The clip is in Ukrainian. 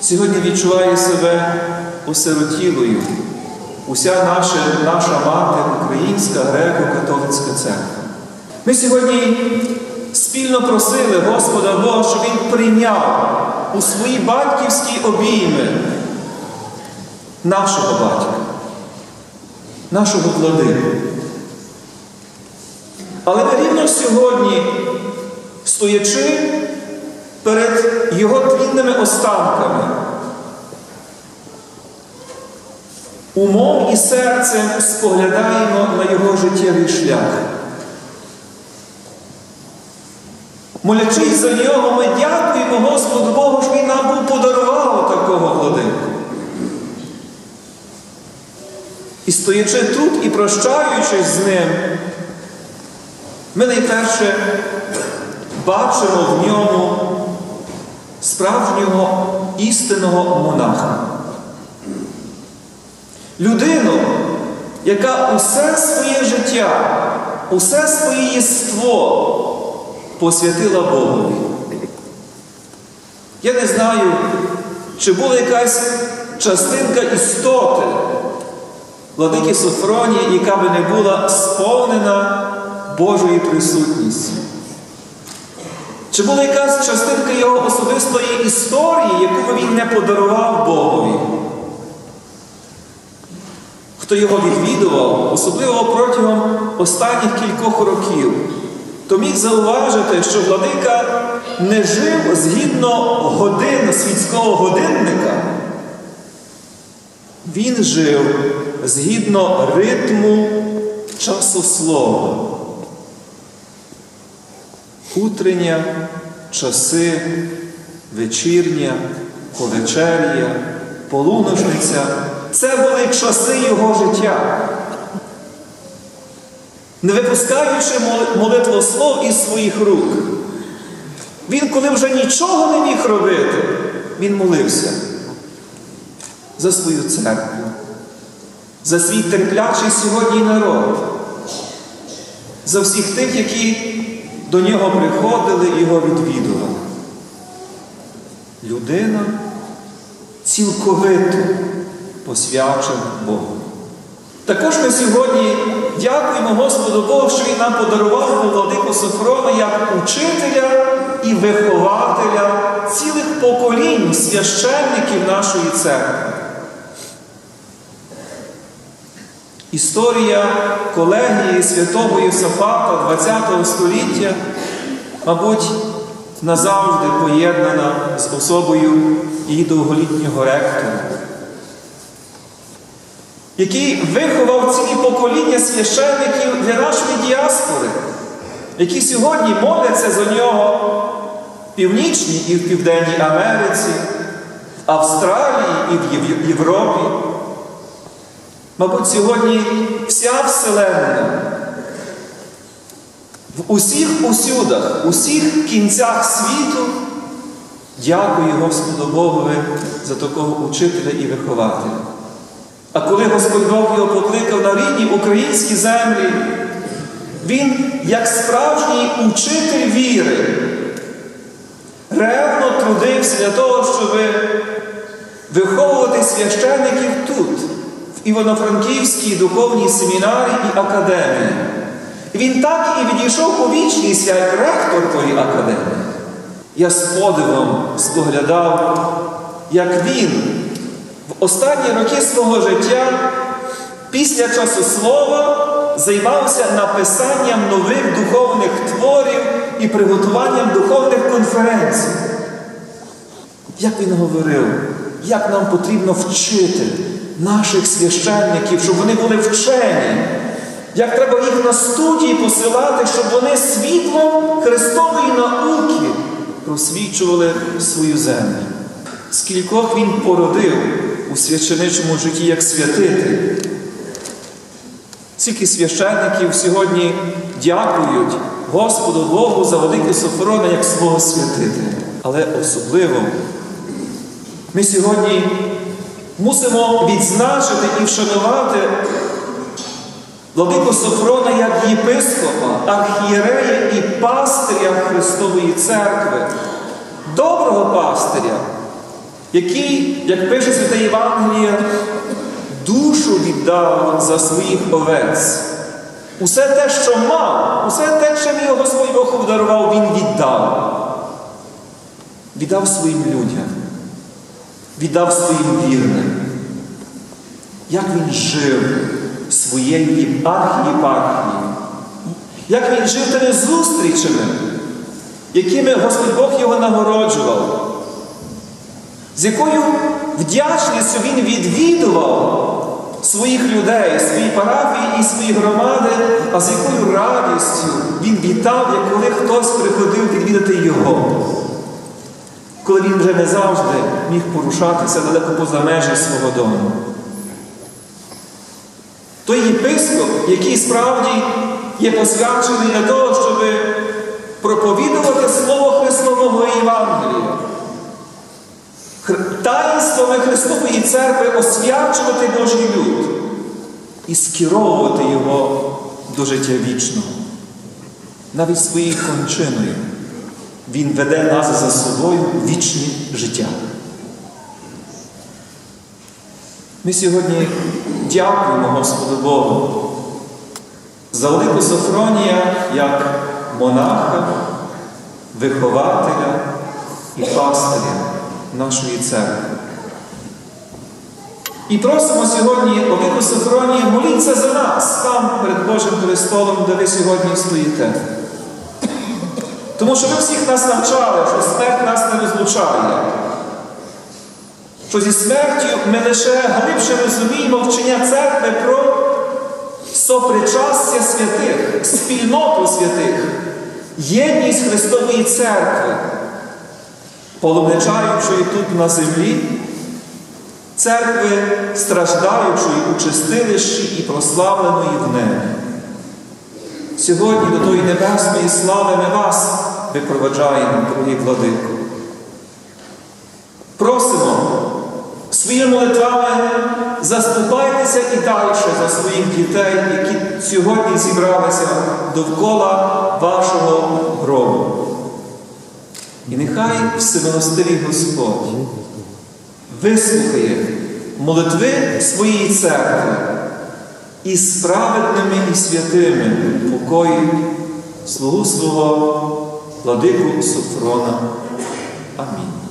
сьогодні відчуває себе осиротілою. Уся наша, наша мати, українська греко-католицька церква. Ми сьогодні спільно просили Господа Бога, щоб Він прийняв у свої батьківські обійми нашого батька, нашого владику. Але рівно сьогодні, стоячи перед його тлінними останками, умом і серцем споглядаємо на його життєвий шлях. Молячись за нього, ми дякуємо Господу Богу, що Він нам був подарував такого владику. І стоячи тут і прощаючись з ним, ми найперше бачимо в ньому справжнього істинного монаха. Людину, яка усе своє життя, усе своє єство посвятила Богові. Я не знаю, чи була якась частинка істоти владики Софронії, яка би не була сповнена Божою присутністю. Чи була якась частинка його особистої історії, яку він не подарував Богові? Хто його відвідував, особливо протягом останніх кількох років, то міг зауважити, що владика не жив згідно годин світського годинника. Він жив згідно ритму часослова. Утрення, часи, вечірня, повечеря, полуночниця це були часи його життя. Не випускаючи молитвослов із своїх рук, він, коли вже нічого не міг робити, він молився за свою церкву, за свій терплячий сьогодні народ, за всіх тих, які до нього приходили його відвідували. Людина цілковито посвячена Богу. Також ми сьогодні дякуємо Господу Богу, що Він нам подарував владику Софрона як учителя і вихователя цілих поколінь священників нашої церкви. Історія колегії святого Єсафата ХХ століття, мабуть, назавжди поєднана з особою її довголітнього ректора, який виховав цілі покоління священників для нашої діаспори, які сьогодні моляться за нього в Північній і в Південній Америці, Австралії і в Європі. Мабуть, сьогодні вся Вселенна в усіх усюдах, в усіх кінцях світу дякує Господу Богові за такого учителя і вихователя. А коли Господь Бог його покликав на рідні українські землі, він, як справжній учитель віри, ревно трудився для того, щоб виховувати священників тут. Івано-Франківській духовній семінарії і академії. Він так і відійшов у вічність як ректор тої академії. Я з подивом споглядав, як він в останні роки свого життя після часу слова займався написанням нових духовних творів і приготуванням духовних конференцій. Як він говорив, як нам потрібно вчити наших священників, щоб вони були вчені, як треба їх на студії посилати, щоб вони світлом Христової науки просвічували свою землю. Скількох він породив у священичому житті як святитель. Скільки священників сьогодні дякують Господу Богу за велике Софрона як свого святителя. Але особливо ми сьогодні мусимо відзначити і вшанувати владику Софрона як єпископа, архієрея і пастиря Христової Церкви, доброго пастиря, який, як пише Святе Євангеліє, душу віддав за своїх овець. Усе те, що мав, усе те, чим його Господь Бог обдарував, він віддав. Віддав своїм людям, віддав своїм вірним. Як він жив своєю архієпархією, як він жив тими зустрічами, якими Господь Бог його нагороджував, з якою вдячністю він відвідував своїх людей, свої парафії і свої громади, а з якою радістю він вітав, як коли хтось приходив відвідати його, коли він вже не завжди міг порушатися далеко поза межі свого дому. Той єпископ, який справді є посвячений для того, щоб проповідувати Слово Христового Євангелія, таїнствами Христової церкви освячувати Божий люд і скеровувати його до життя вічного. Навіть своєю кончиною Він веде нас за собою вічне життя. Ми сьогодні дякуємо Господу Богу за велику Софронія як монаха, вихователя і пастиря нашої церкви. І просимо сьогодні велику Софронія моліться за нас там перед Божим престолом, де ви сьогодні стоїте. Тому що ви всіх нас навчали, що смерть нас не розлучає що зі смертю ми лише глибше розуміємо вчення церкви про сопричастя святих, спільноту святих, єдність Христової церкви, полумничаючої тут на землі, церкви страждаючої у чистилищі і прославленої в небі. Сьогодні до тої небесної слави ми вас випроваджаємо, дорогі владико. Просимо своїми молитвами заступайтеся і далі за своїх дітей, які сьогодні зібралися довкола вашого гробу. І нехай всемилостивий Господь вислухає молитви своєї церкви і справедними і святими покоїть слугу свого владику Софрона. Амінь.